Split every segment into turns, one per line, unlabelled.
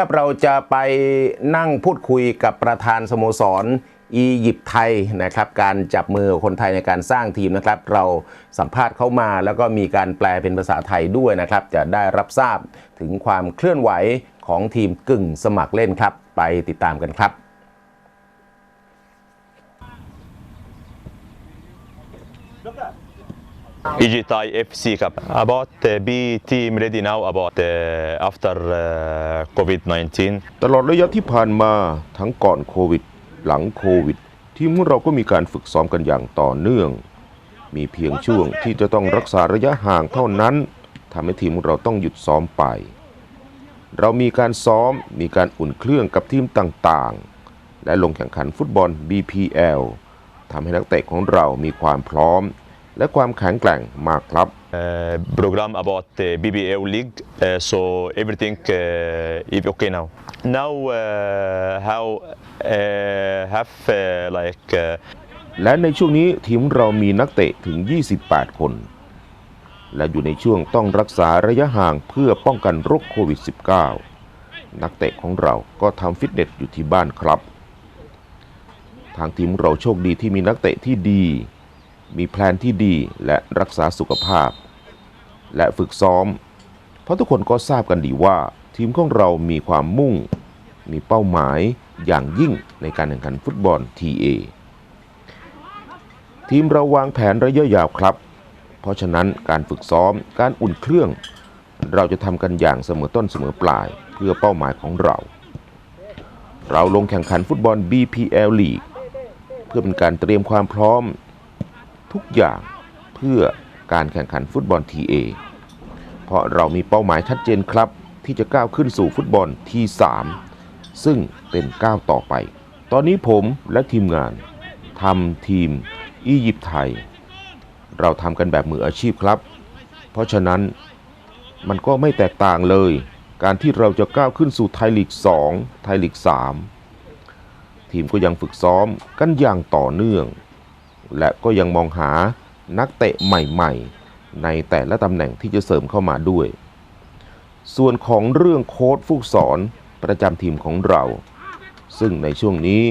ครับเราจะไปนั่งพูดคุยกับประธานสโมสรอียิปต์ไทยนะครับการจับมือคนไทยในการสร้างทีมนะครับ เราสัมภาษณ์เขามาแล้วก็มีการแปลเป็นภาษาไทยด้วยนะครับ จะได้รับทราบถึงความเคลื่อนไหวของทีมกึ่งสมัครเล่นครับ ไปติดตามกันครับ
EGTI FC Cup. About uh, B team ready now about uh, after uh, COVID-19.
ตลอดระยะที่ผ่านมาทั้งก่อนโควิด หลังโควิด ทีมของเราก็มีการฝึกซ้อมกันอย่างต่อเนื่อง มีเพียงช่วงที่จะต้องรักษาระยะห่างเท่านั้นทำให้ทีมของเราต้องหยุดซ้อมไป เรามีการซ้อมมีการอุ่นเครื่องกับทีมต่างๆ และลงแข่งขันฟุตบอล BPL ทำให้นักเตะของเรามีความพร้อม และความแข็งแกร่งมากครับ
Uh, program about uh, BBL league, uh, so everything uh, is okay now. Now, uh, how uh, have uh, like uh,
และในช่วงนี้ทีมเรามีนักเตะถึง 28 คน และอยู่ในช่วงต้องรักษาระยะห่างเพื่อป้องกันโรคโควิด -19 นักเตะของเราก็ทำฟิตเนสอยู่ที่บ้านครับ ทางทีมเราโชคดีที่มีนักเตะที่ดี มีแพลนที่ดีและรักษาสุขภาพ และฝึกซ้อม เพราะทุกคนก็ทราบกันดีว่าทีมของเรามีความมุ่ง มีเป้าหมายอย่างยิ่งในการแข่งขันฟุตบอล TA ทีมเราวางแผนระยะยาวครับ เพราะฉะนั้นการฝึกซ้อมการอุ่นเครื่อง เราจะทำกันอย่างเสมอต้นเสมอปลายเพื่อเป้าหมายของเรา เราลงแข่งขันฟุตบอล BPL League เพื่อเป็นการเตรียมความพร้อม ทุกอย่างเพื่อการแข่งขันฟุตบอล TA เพราะเรามีเป้าหมายชัดเจนครับ ที่จะก้าวขึ้นสู่ฟุตบอล T3 ซึ่งเป็นก้าวต่อไป ตอนนี้ผมและทีมงานทำทีมอียิปต์ไทย เราทำกันแบบมืออาชีพครับ เพราะฉะนั้นมันก็ไม่แตกต่างเลย การที่เราจะก้าวขึ้นสู่ไทยลีก 2 ไทยลีก 3 ทีมก็ยังฝึกซ้อมกันอย่างต่อเนื่อง และก็ยังมองหานักเตะใหม่ๆ ในแต่ละตำแหน่งที่จะเสริมเข้ามาด้วย ส่วนของเรื่องโค้ดผู้สอนประจำทีมของเรา ซึ่งในช่วงนี้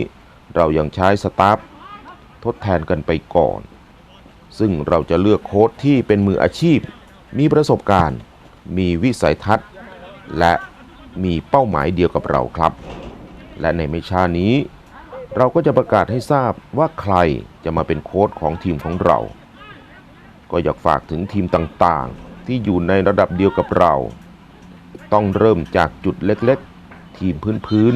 เรายังใช้สตาฟทดแทนกันไปก่อน ซึ่งเราจะเลือกโค้ดที่เป็นมืออาชีพ มีประสบการณ์ มีวิสัยทัศน์ และมีเป้าหมายเดียวกับเราครับ และในไม่ช้านี้ เราก็จะประกาศให้ทราบว่าใครจะมาเป็นโค้ชของทีมของเรา ก็อยากฝากถึงทีมต่างๆ ที่อยู่ในระดับเดียวกับเรา ต้องเริ่มจากจุดเล็กๆ ทีมพื้น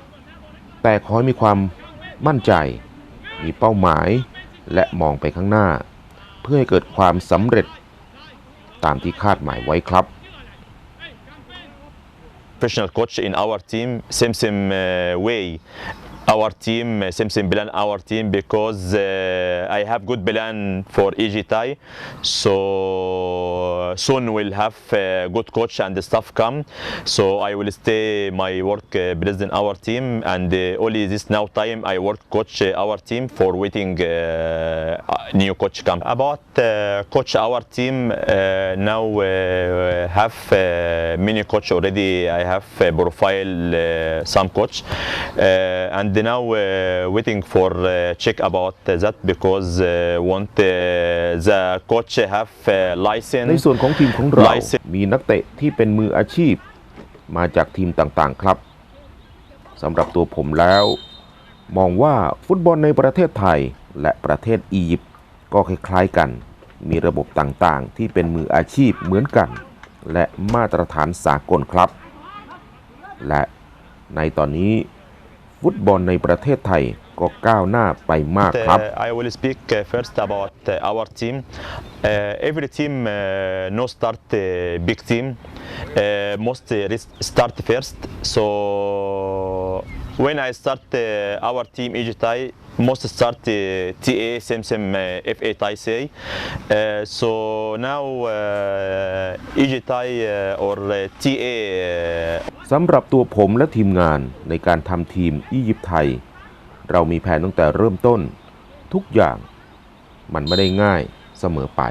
ๆ แต่ขอให้มีความมั่นใจ มีเป้าหมาย และมองไปข้างหน้า เพื่อให้เกิดความสำเร็จตามที่คาดหมายไว้ครับ
professional coach in our team, same same uh, way. Our team, uh, same plan our team because uh, I have good plan for EGTI. So soon we'll have uh, good coach and the staff come. So I will stay my work uh, president our team and uh, only this now time I work coach our team for waiting new coach come. About uh, coach our team uh, now uh, have uh, many coach already. I have uh, profile uh, some coach uh, and now uh, waiting for uh, check about that because uh, want uh, the coach have uh,
ใน
license.
ส่วนของทีมของเรา
License
มีนักเตะที่เป็นมืออาชีพ มาจากทีมต่างๆครับสำหรับตัวผมแล้ว มองว่าฟุตบอลในประเทศไทยและประเทศอียิปต์ ก็คล้ายๆกัน มีระบบต่างๆ ที่เป็นมืออาชีพเหมือนกัน และมาตรฐานสากลครับ และในตอนนี้ฟุตบอลในประเทศไทยก็ก้าวหน้าไปมากครับ
I will speak first about our team. Uh, every team uh, no start uh, big team. Uh, most start first. So when I start uh, our team EGTI, most start uh, TA same same uh, FA Thai say. Uh, so now uh, EGTI uh, or uh, TA
สำหรับตัวผมและทีมงานในการทำทีมอียิปต์ไทย เรามีแผนตั้งแต่เริ่มต้น ทุกอย่างมันไม่ได้ง่ายเสมอไป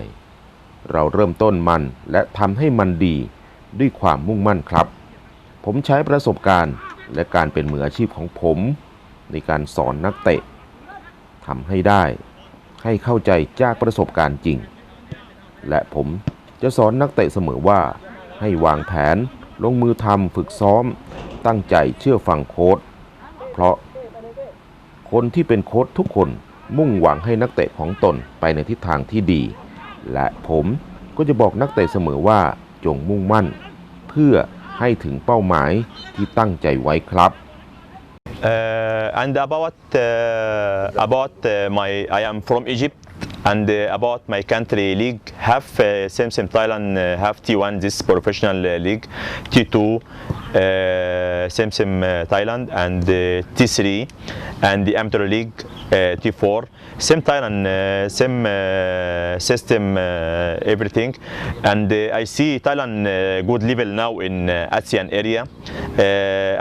เราเริ่มต้นมันและทำให้มันดีด้วยความมุ่งมั่นครับ ผมใช้ประสบการณ์และการเป็นมืออาชีพของผม ในการสอนนักเตะ ทำให้ได้ ให้เข้าใจจากประสบการณ์จริง และผมจะสอนนักเตะเสมอว่า ให้วางแผนลงมือทำฝึกซ้อม ตั้งใจเชื่อฟังโค้ชเพราะ คนที่เป็นโค้ชทุกคนมุ่งหวังให้นักเตะของตนไปในทิศทางที่ดี และผมก็จะบอกนักเตะเสมอว่าจงมุ่งมั่น เพื่อให้ถึงเป้าหมายที่ตั้งใจไว้ครับ
and about uh, about uh, my I am from Egypt and uh, about my country league have uh, same same Thailand uh, have T1 this professional uh, league T2 uh, same same uh, Thailand and uh, T3 and the amateur league uh, T4 same Thailand uh, same uh, system uh, everything. And uh, I see Thailand uh, good level now in uh, ASEAN area. Uh,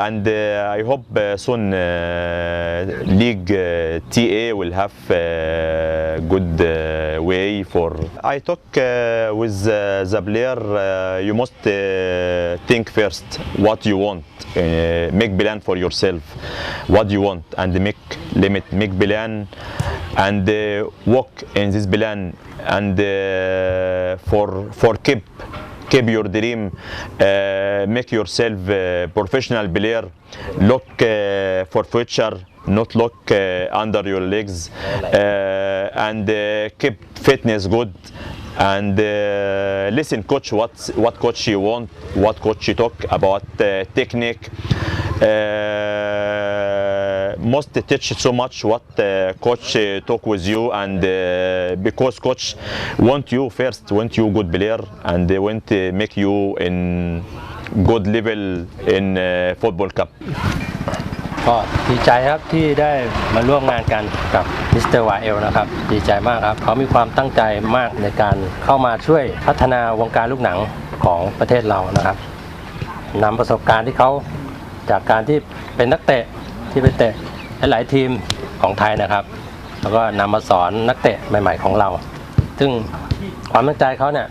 and uh, I hope uh, soon uh, league uh, TA will have uh, good uh, way for. I talk uh, with uh, the player uh, you must uh, think first what you want uh, make plan for yourself. What you want? And make limit make plan and uh, in this plan and uh, for for keep keep your dream. Uh, make yourself a professional player. Look uh, for future. Not look uh, under your legs. Uh, and uh, keep fitness good and uh, listen coach what what coach you want what coach you talk about uh, technique uh, must teach so much what uh, coach uh, talk with you and uh, because coach want you first want you good player and they want to make you in good level in football cup
ก็ดีใจครับที่ได้มาร่วมงานกันกับมิสเตอร์วาเอลนะครับดีใจมากครับ เขามีความตั้งใจมากในการเข้ามาช่วยพัฒนาวงการลูกหนังของประเทศเรานะครับนำประสบการณ์ที่เขาจากการที่เป็นนักเตะที่ไปเตะหลายทีมของไทยนะครับ แล้วก็นำมาสอนนักเตะใหม่ ๆของเรา ซึ่งความตั้งใจเขาเนี่ย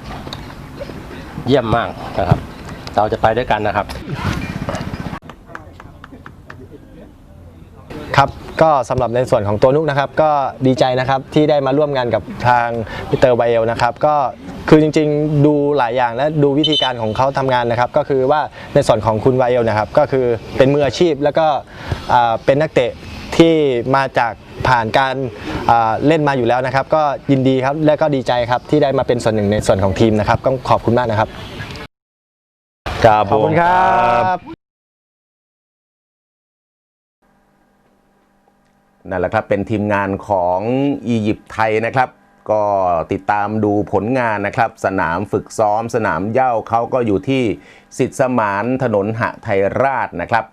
เยี่ยมมากนะครับ เราจะไปด้วยกันนะครับ
ครับก็สำหรับในส่วนของตัวนุกนะครับก็ดีใจนะครับที่ได้มาร่วมงานกับทางมิสเตอร์ไบเอลนะครับก็คือจริงๆดูหลายอย่างและดูวิธีการของเขาทำงานนะครับ ก็คือว่าในส่วนของคุณไบเอลนะครับก็คือเป็นมืออาชีพแล้วก็อ่าเป็นนักเตะที่มาจากผ่านการอ่าเล่นมาอยู่แล้วนะครับ ก็ยินดีครับและก็ดีใจครับที่ได้มาเป็นส่วนหนึ่งในส่วนของทีมนะครับก็ขอบคุณมากนะครับขอบคุณครับ
นั่นแหละครับเป็นทีมงานของอียิปต์ไทยนะครับ ก็ติดตามดูผลงานนะครับ สนามฝึกซ้อม สนามเย่าเขาก็อยู่ที่สิทธิสมานถนนหะไทยราชนะครับ